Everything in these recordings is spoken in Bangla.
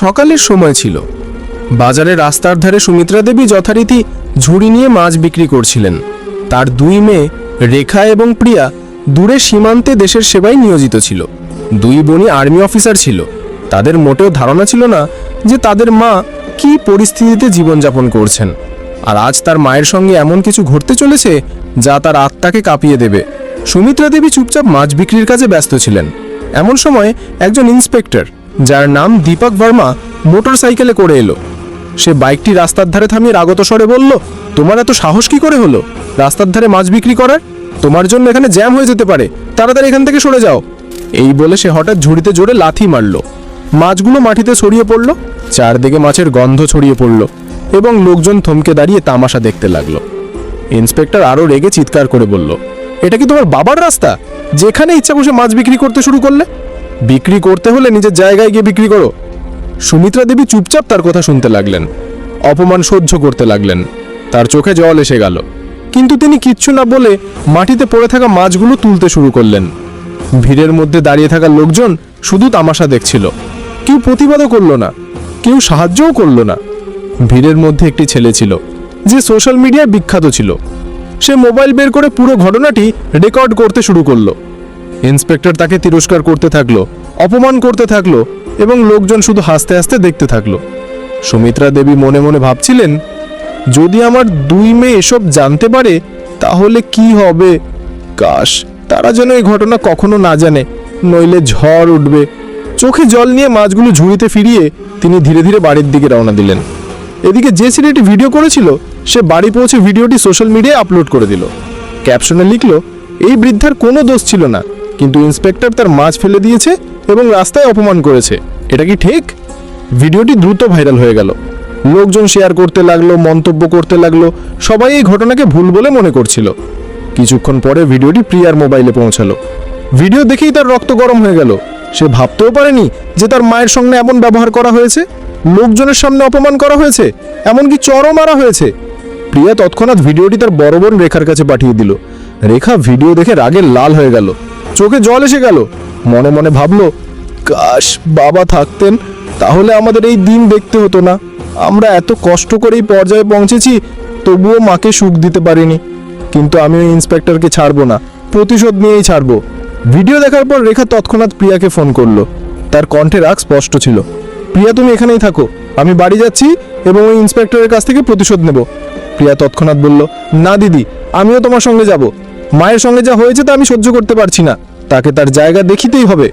সকালের সময় ছিল। বাজারে রাস্তার ধারে সুমিত্রা দেবী যথারীতি ঝুড়ি নিয়ে মাছ বিক্রি করছিলেন। তার দুই মেয়ে, রেখা এবং প্রিয়া, দূরে সীমান্তে দেশের সেবায় নিয়োজিত ছিল। দুই বোনই আর্মি অফিসার ছিল। তাদের মোটেও ধারণা ছিল না যে তাদের মা কী পরিস্থিতিতে জীবনযাপন করছেন। আর আজ তার মায়ের সঙ্গে এমন কিছু ঘটতে চলেছে যা তার আত্মাকে কাঁপিয়ে দেবে। সুমিত্রা দেবী চুপচাপ মাছ বিক্রির কাজে ব্যস্ত ছিলেন। এমন সময় একজন ইন্সপেক্টর যার নাম দীপক ভার্মা মোটর সাইকেলে করে এলো। সে বাইকটি রাস্তার ধারে থামিয়ে রাগত স্বরে বলল, তোমার এত সাহস কি করে হলো? রাস্তার ধারে মাছ বিক্রি করার? তোমার জন্য এখানে জ্যাম হয়ে যেতে পারে। তাড়াতাড়ি এখান থেকে সরে যাও। এই বলে সে হঠাৎ ঝুড়িতে জোরে লাথি মারল। মাছগুলো মাটিতে ছড়িয়ে পড়ল, চারদিকে মাছের গন্ধ ছড়িয়ে পড়ল এবং লোকজন থমকে দাঁড়িয়ে তামাশা দেখতে লাগল। ইন্সপেক্টর আরও রেগে চিৎকার করে বলল, এটা কি তোমার বাবার রাস্তা? যেখানে ইচ্ছা বসে মাছ বিক্রি করতে শুরু করলে? বিক্রি করতে হলে নিজের জায়গায় গিয়ে বিক্রি করো। সুমিত্রা দেবী চুপচাপ তার কথা শুনতে লাগলেন। অপমান সহ্য করতে লাগলেন। তার চোখে জল এসে গেল। কিন্তু তিনি কিচ্ছু না বলে মাটিতে পড়ে থাকা মাছগুলো তুলতে শুরু করলেন। ভিড়ের মধ্যে দাঁড়িয়ে থাকা লোকজন শুধু তামাশা দেখছিল। কেউ প্রতিবাদও করল না, কেউ সাহায্যও করল না। ভিড়ের মধ্যে একটি ছেলে ছিল, যে সোশ্যাল মিডিয়ায় বিখ্যাত ছিল। সে মোবাইল বের করে পুরো ঘটনাটি রেকর্ড করতে শুরু করল। ইন্সপেক্টর তাকে তিরস্কার করতে থাকল, অপমান করতে থাকল এবং লোকজন শুধু হাসতে হাসতে দেখতে থাকল। সুমিত্রা দেবী মনে মনে ভাবছিলেন, যদি আমার দুই মেয়ে এসব জানতে পারে, তাহলে কি হবে? কাশ, তারা যেন এই ঘটনা কখনো না জানে। নইলে ঝড় উঠবে। চোখে জল নিয়ে মাছগুলো ঝুড়িতে ফিরিয়ে তিনি ধীরে ধীরে বাড়ির দিকে রওনা দিলেন। এদিকে যে ছেলেটি ভিডিও করেছিল, সে বাড়ি পৌঁছে ভিডিওটি সোশ্যাল মিডিয়ায় আপলোড করে দিল। ক্যাপশনে লিখল, এই বৃদ্ধার কোনো দোষ ছিল না। কিন্তু ইন্সপেক্টর তার মাছ ফেলে দিয়েছে এবং রাস্তায় অপমান করেছে। এটা কি ঠিক? ভিডিওটি দ্রুত ভাইরাল হয়ে গেল। লোকজন শেয়ার করতে লাগল, মন্তব্য করতে লাগল, সবাই এই ঘটনাকে ভুল বলে মনে করছিল। কিছুক্ষণ পরে ভিডিওটি প্রিয়ার মোবাইলে পৌঁছালো। ভিডিও দেখেই তার রক্ত গরম হয়ে গেল। সে ভাবতেও পারেনি যে তার মায়ের সঙ্গে এমন ব্যবহার করা হয়েছে। লোকজনের সামনে অপমান করা হয়েছে, এমনকি চরও মারা হয়েছে। প্রিয়া তৎক্ষণাৎ ভিডিওটি তার বড় বোন রেখার কাছে পাঠিয়ে দিল। রেখা ভিডিও দেখে রাগে লাল হয়ে গেল। চোখে জল এসে গেল। মনে মনে ভাবলো, কাশ, বাবা থাকতেন, তাহলে আমাদের এই দিন দেখতে হতো না। আমরা এত কষ্ট করে এই পর্যায়ে পৌঁছেছি, তবুও মাকে সুখ দিতে পারিনি। কিন্তু আমি ওই ইন্সপেক্টরকে ছাড়বো না, প্রতিশোধ নিয়েই ছাড়বো। ভিডিও দেখার পর রেখা তৎক্ষণাৎ প্রিয়াকে ফোন করল। তার কণ্ঠে রাগ স্পষ্ট ছিল। প্রিয়া, তুমি এখানেই থাকো, আমি বাড়ি যাচ্ছি এবং ওই ইন্সপেক্টরের কাছ থেকে প্রতিশোধ নেব। প্রিয়া তৎক্ষণাৎ বলল, না, দিদি, আমিও তোমার সঙ্গে যাব। মায়ের সঙ্গে যা হয়েছে তা আমি সহ্য করতে পারছি না। তাকে তার জায়গা দেখিতেই হবে।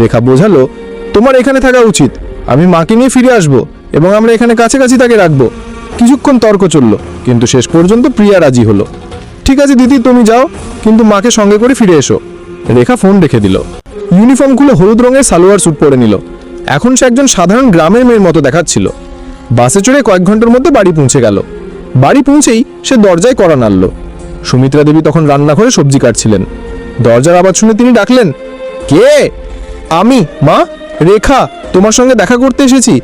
রেখা বোঝালো, তোমার এখানে থাকা উচিত। আমি মাকে নিয়ে ফিরে আসব এবং আমরা এখানে কাছাকাছি তাকে রাখব। কিছুক্ষণ তর্ক চলল, কিন্তু শেষ পর্যন্ত প্রিয়া রাজি হলো। ঠিক আছে দিদি, তুমি যাও, কিন্তু মাকে সঙ্গে করে ফিরে এসো। রেখা ফোন রেখে দিল। ইউনিফর্ম খুলে হলুদ রঙের সালোয়ার স্যুট পরে নিল। এখন সে একজন সাধারণ গ্রামের মেয়ের মতো দেখাচ্ছিল। বাসে চড়ে কয়েক ঘণ্টার মধ্যে বাড়ি পৌঁছে গেল। বাড়ি পৌঁছেই সে দরজায় কড়া নাড়ল। সুমিত্রা দেবী তখন রান্নাঘরে সবজি কাটছিলেন। দরজার আওয়াজ শুনে তিনি ডাকলেন, কে? আমি? মা? রেখা? তোমার সঙ্গে দেখা করতে এসেছি।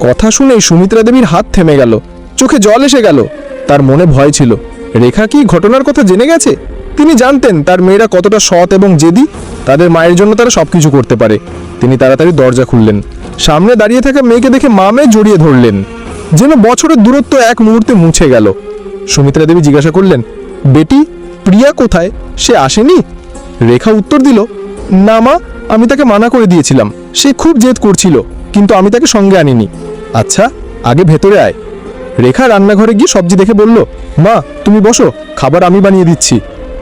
কথা শুনেই সুমিত্রা দেবীর হাত থেমে গেল, চোখে জল এসে গেল, তার মনে ভয় ছিল। রেখা কি ঘটনার কথা জেনে গেছে? তিনি জানতেন তার মেয়েরা কতটা সৎ এবং জেদি, তাদের মায়ের জন্য তারা সবকিছু করতে পারে। তিনি তাড়াতাড়ি দরজা খুললেন, সামনে দাঁড়িয়ে থাকা মেয়েকে দেখে মা মেয়ে জড়িয়ে ধরলেন। যেন বছরের দূরত্ব এক মুহূর্তে মুছে গেল। সুমিত্রা দেবী জিজ্ঞাসা করলেন বেটি, প্রিয়া কোথায়? সে আসেনি? রেখা উত্তর দিল, না মা, আমি তাকে মানা করে দিয়েছিলাম। সে খুব জেদ করছিল, কিন্তু আমি তাকে সঙ্গে আনিনি। আচ্ছা আগে ভেতরে আয়। রেখা রান্নাঘরে গিয়ে সবজি দেখে বলল, মা, তুমি বসো, খাবার আমি বানিয়ে দিচ্ছি।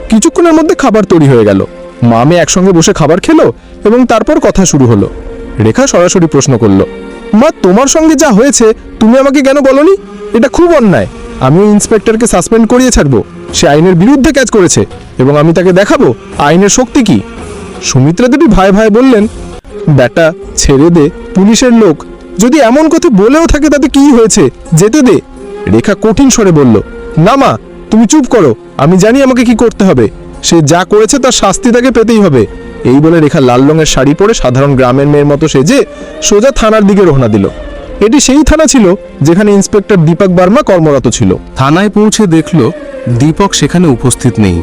কিছুক্ষণের মধ্যে খাবার তৈরি হয়ে গেল। মা মেয়ে একসঙ্গে বসে খাবার খেলো এবং তারপর কথা শুরু হলো। রেখা সরাসরি প্রশ্ন করল, মা, তোমার সঙ্গে যা হয়েছে, তুমি আমাকে কেন বলনি? এটা খুব অন্যায়। আমি ওই ইন্সপেক্টরকে সাসপেন্ড করিয়ে ছাড়বো। সে আইনের বিরুদ্ধে কাজ করেছে এবং আমি তাকে দেখাবো আইনের শক্তি কি। সুমিত্রা দেবী ভাই ভাই বললেন, বেটা, ছেড়ে দে, পুলিশের লোক। যদি এমন কথা বলেও থাকে তাতে কি হয়েছে? যেতে দে। রেখা কঠিন স্বরে বলল, না মা, তুমি চুপ করো, আমি জানি আমাকে কি করতে হবে। সে যা করেছে তার শাস্তি তাকে পেতেই হবে। এই বলে রেখা লাল রঙের শাড়ি পরে সাধারণ গ্রামের মেয়ের মতো সেজে সোজা থানার দিকে রওনা দিল। এটি সেই থানা ছিল যেখানে ইন্সপেক্টর দীপক বার্মা কর্মরত ছিল। থানায় পৌঁছে দেখল দীপক সেখানে উপস্থিত নেই।